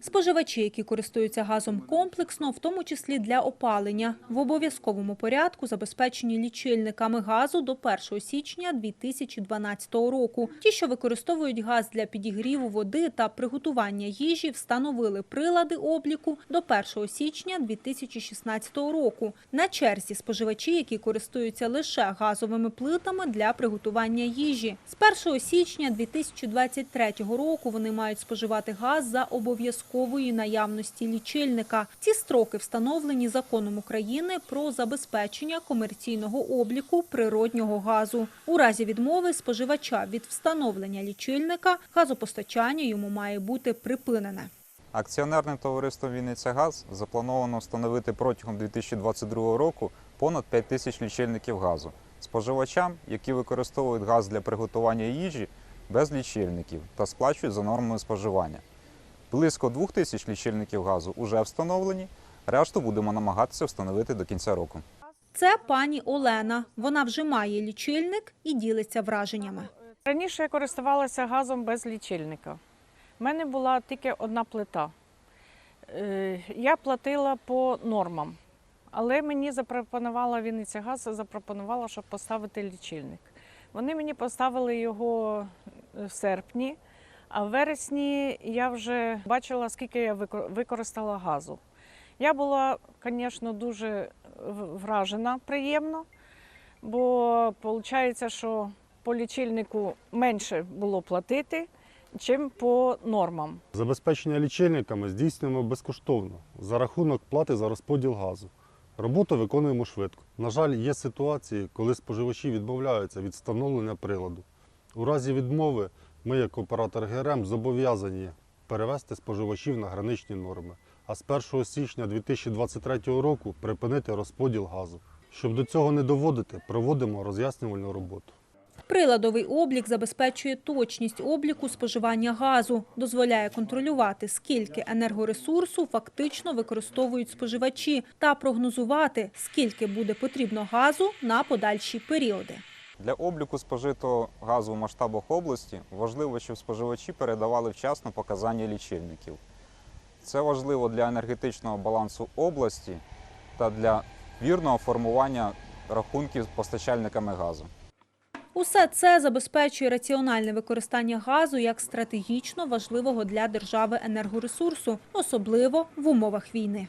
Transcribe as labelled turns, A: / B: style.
A: Споживачі, які користуються газом комплексно, в тому числі для опалення, в обов'язковому порядку забезпечені лічильниками газу до 1 січня 2012 року. Ті, що використовують газ для підігріву води та приготування їжі, встановили прилади обліку до 1 січня 2016 року. На черзі споживачі, які користуються лише газовими плитами для приготування їжі. З 1 січня 2023 року вони мають споживати газ за обов'язкової наявності лічильника. Ці строки встановлені законом України про забезпечення комерційного обліку природнього газу. У разі відмови споживача від встановлення лічильника газопостачання йому має бути припинене.
B: Акціонерним товариством «Вінницягаз» заплановано встановити протягом 2022 року понад 5 тисяч лічильників газу. Споживачам, які використовують газ для приготування їжі без лічильників та сплачують за нормою споживання. Близько 2 тисяч лічильників газу вже встановлені, решту будемо намагатися встановити до кінця року.
A: Це пані Олена. Вона вже має лічильник і ділиться враженнями.
C: Раніше я користувалася газом без лічильника. У мене була тільки одна плита. Е, Я платила по нормам, але мені запропонувала Вінниця газ, запропонувала, щоб поставити лічильник. Вони мені поставили його е, в серпні, а в вересні я вже бачила, скільки я використала газу. Я була, звісно, дуже вражена приємно, бо виходить, що по лічильнику менше було платити, чим по нормам.
D: Забезпечення лічильниками здійснюємо безкоштовно за рахунок плати за розподіл газу. Роботу виконуємо швидко. На жаль, є ситуації, коли споживачі відмовляються від встановлення приладу. У разі відмови ми, як оператор ГРМ, зобов'язані перевести споживачів на граничні норми, а з 1 січня 2023 року припинити розподіл газу. Щоб до цього не доводити, проводимо роз'яснювальну роботу.
A: Приладовий облік забезпечує точність обліку споживання газу, дозволяє контролювати, скільки енергоресурсу фактично використовують споживачі, та прогнозувати, скільки буде потрібно газу на подальші періоди.
B: Для обліку спожитого газу в масштабах області важливо, щоб споживачі передавали вчасно показання лічильників. Це важливо для енергетичного балансу області та для вірного формування рахунків з постачальниками газу.
A: Усе це забезпечує раціональне використання газу як стратегічно важливого для держави енергоресурсу, особливо в умовах війни.